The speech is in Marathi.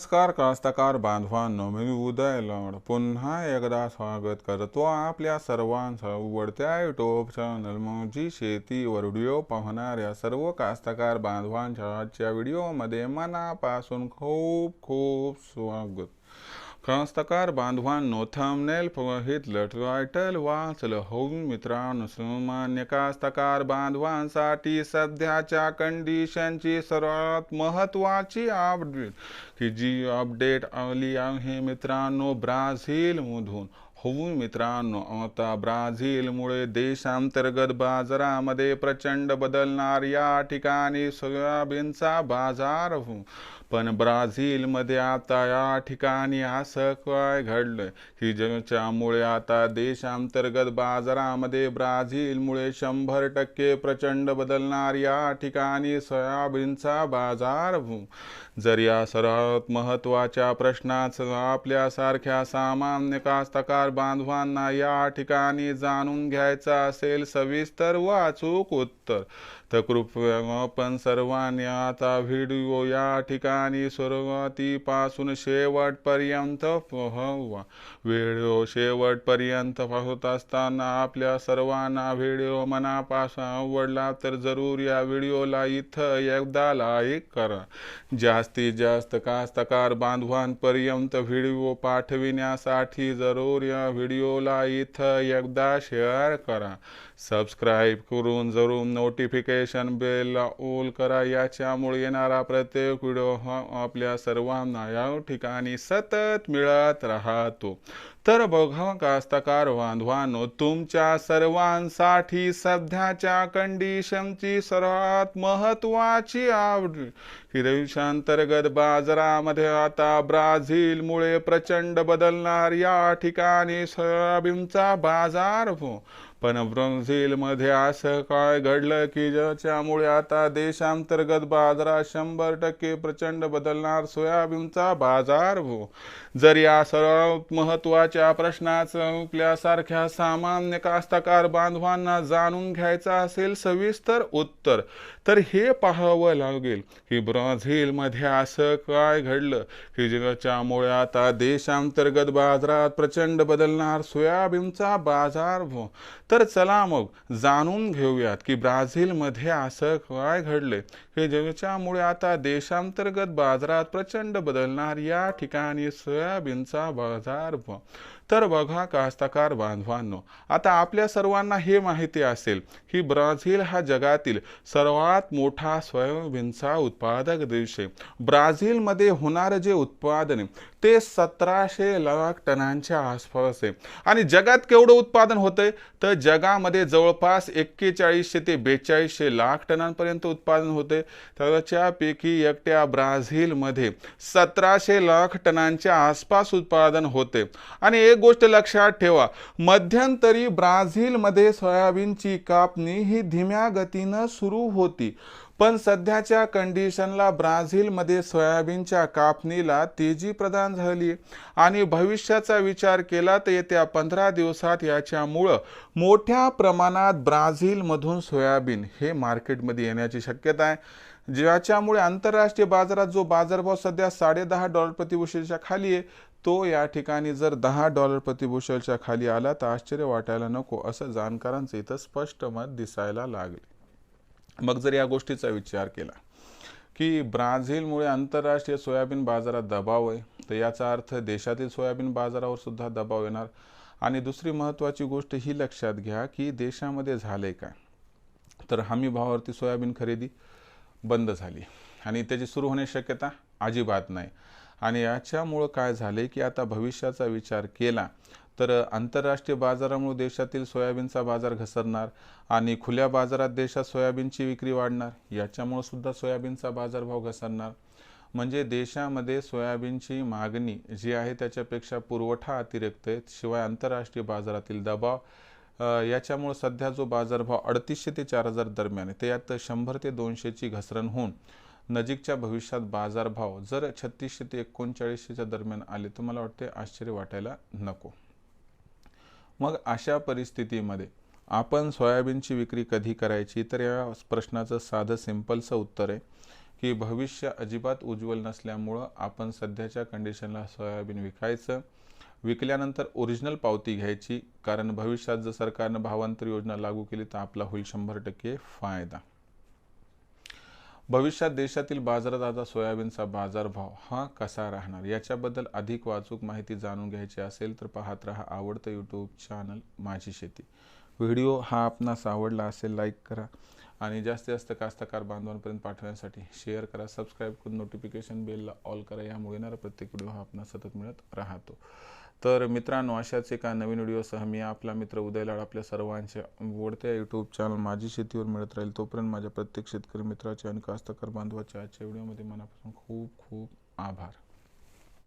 नमस्कार कास्तकार बांधवांनो मी उदय लड पुन्हा एकदा स्वागत करतो आपल्या सर्वांचं उघडत्या युट्यूब चॅनल मौजी शेतीवर व्हिडिओ पाहणाऱ्या सर्व कास्तकार बांधवांच्या आजच्या व्हिडिओमध्ये मनापासून खूप खूप स्वागत. कास्तकार बांधवांनो थंबनेल बघितलं टायटल वाचलं होऊन मित्रांनो सामान्य कास्तकार बांधवांसाठी सध्याच्या कंडिशनची सर्वात महत्त्वाची अपडेट की जी अपडेट आली आहे मित्रांनो ब्राझीलमधून होऊ मित्रांनो आता ब्राझीलमुळे देशांतर्गत बाजारामध्ये प्रचंड बदलणार या ठिकाणी सोयाबीनचा बाजार हो पण ब्राझीलमध्ये आता या ठिकाणी असं काय घडलं की ज्याच्यामुळे आता देशांतर्गत बाजारामध्ये ब्राझीलमुळे शंभर टक्के प्रचंड बदलणार या ठिकाणी सोयाबीनचा बाजार होऊ जर या सर्वात महत्त्वाच्या प्रश्नाचं आपल्यासारख्या सामान्य कास्तकार बांधवांना या ठिकाणी जाणून घ्यायचा असेल सविस्तर व अचूक उत्तर. तर कृपया आपण सर्वांनी आता व्हिडिओ या ठिकाणी सुरुवातीपासून शेवटपर्यंत पाहावा. व्हिडिओ शेवटपर्यंत पाहत असताना आपल्या सर्वांना व्हिडिओ मनापासून आवडला तर जरूर या व्हिडिओला इथं एकदा लाईक करा. जास्तीत जास्त कास्तकार बांधवांपर्यंत व्हिडिओ पाठविण्यासाठी जरूर या व्हिडिओला इथं एकदा शेअर करा. सबस्क्राईब करून जरूर नोटिफिकेशन बेलला ओल करा. याच्यामुळे येणारा प्रत्येक व्हिडिओ हा आपल्या सर्वांना या ठिकाणी सतत मिळत राहतो. तर बघा कास्तकार बांधवांनो तुमच्या सर्वांसाठी सध्याच्या कंडिशनची सर्वात महत्त्वाची आवड की देशांतर्गत बाजारामध्ये आता ब्राझीलमुळे प्रचंड बदलणार या ठिकाणी सोयाबीनचा बाजार हो. पण ब्राझीलमध्ये असं काय घडलं की ज्याच्यामुळे आता देशांतर्गत बाजारात शंभर टक्के प्रचंड बदलणार? सोयाबीनचा बाजार हो जर या सर्वात महत्त्वाच्या प्रश्नाचं आपल्यासारख्या सामान्य कास्तकार बांधवांना जाणून घ्यायचा असेल सविस्तर उत्तर तर हे पाहावं लागेल की ब्राझीलमध्ये असं काय घडलं की ज्याच्यामुळे आता देशांतर्गत बाजारात प्रचंड बदलणार सोयाबीनचा बाजार हो तर चला मग जाणून घेऊयात की ब्राझीलमध्ये असं काय घडले की ज्याच्यामुळे आता देशांतर्गत बाजारात प्रचंड बदलणार या ठिकाणी सोयाबीनचा बाजार तर बघा कास्तकार बांधवांनो आता आपल्या सर्वांना हे माहिती असेल की ब्राझील हा जगातील सर्वात मोठा स्वयंविंचा उत्पादक देश आहे. ब्राझीलमध्ये होणारं जे उत्पादन ते सतराशे लाख टनांच्या आसपास आहे. आणि जगात केवढं उत्पादन होतंय? तर जगामध्ये जवळपास एक्केचाळीसशे ते बेचाळीसशे लाख टनांपर्यंत उत्पादन होते त्याच्यापैकी एकट्या ब्राझीलमध्ये सतराशे लाख टनांच्या आसपास उत्पादन होते आणि एक गोष्ट लक्षात ठेवा. मध्यंतरी ब्राझीलमध्ये सोयाबीनची कापणी ही धीम्या गतीनं सुरू होती. पण सध्याच्या कंडिशनला ब्राझीलमध्ये सोयाबीनच्या कापणीला तेजी प्रदान झाली. आणि भविष्याचा विचार केला तर येत्या पंधरा दिवसात याच्यामुळं मोठ्या प्रमाणात ब्राझीलमधून सोयाबीन हे मार्केटमध्ये येण्याची शक्यता आहे. ज्याच्यामुळे आंतरराष्ट्रीय बाजारात जो बाजारभाव सध्या साडे दहा डॉलर प्रतिवर्षीच्या खाली आहे तो या ठिकाणी जर दहा डॉलर प्रतिबुशलच्या खाली आला तर आश्चर्य वाटायला नको असं जाणकारांचं इथं स्पष्ट मत दिसायला लागले. मग जर या गोष्टीचा विचार केला की ब्राझीलमुळे आंतरराष्ट्रीय सोयाबीन बाजारात दबाव आहे तर याचा अर्थ देशातील सोयाबीन बाजारावर सुद्धा दबाव येणार. आणि दुसरी महत्त्वाची गोष्ट ही लक्षात घ्या की देशामध्ये झाले काय? तर हमी भावावरती सोयाबीन खरेदी बंद झाली. आणि त्याची सुरू होण्याची शक्यता अजिबात नाही. आणि याच्यामुळं काय झाले की आता भविष्याचा विचार केला तर आंतरराष्ट्रीय बाजारामुळे देशातील सोयाबीनचा बाजार घसरणार आणि खुल्या बाजारात देशात सोयाबीनची विक्री वाढणार याच्यामुळे सुद्धा सोयाबीनचा बाजारभाव घसरणार. म्हणजे देशामध्ये सोयाबीनची मागणी जी आहे त्याच्यापेक्षा पुरवठा अतिरिक्त आहे शिवाय आंतरराष्ट्रीय बाजारातील दबाव याच्यामुळे सध्या जो बाजारभाव अडतीसशे ते चार हजार दरम्यान आहे त्यात शंभर ते दोनशेची घसरण होऊन नजीकच्या भविष्यात बाजारभाव जर छत्तीसशे ते एकोणचाळीसशेच्या दरम्यान आले तर मला वाटते आश्चर्य वाटायला नको. मग अशा परिस्थितीमध्ये आपण सोयाबीनची विक्री कधी करायची? तर या प्रश्नाचं साधं सिम्पलचं उत्तर आहे की भविष्य अजिबात उज्ज्वल नसल्यामुळं आपण सध्याच्या कंडिशनला सोयाबीन विकायचं. विकल्यानंतर ओरिजिनल पावती घ्यायची. कारण भविष्यात जर सरकारनं भावांतर योजना लागू केली तर आपला होईल शंभर टक्के फायदा. भविष्यात देशातील बाजारात आता सोयाबीनचा बाजारभाव हा कसा राहणार? याच्याबद्दल अधिक वाचूक माहिती जाणून घ्यायची असेल तर पाहत राहा आवडतं यूट्यूब चॅनल माझी शेती. व्हिडिओ हा आपणास आवडला असेल लाईक करा आणि जास्तीत जास्त कास्तकार बांधवांपर्यंत पाठवण्यासाठी शेअर करा. सबस्क्राईब करून नोटिफिकेशन बेलला ऑल करा. यामुळे येणारा प्रत्येक व्हिडिओ हा आपणास सतत मिळत राहतो. तर मित्रांनो अशाच एका नवीन व्हिडिओसह मी आपला मित्र उदयलाड आपल्या सर्वांच्या आवडत्या यूट्यूब चॅनल माझी शेतीवर मिळत राहील. तोपर्यंत माझ्या प्रत्येक शेतकरी मित्राचे आणि कास्तकार बांधवाच्या आजच्या व्हिडिओमध्ये मनापासून खूप खूप आभार.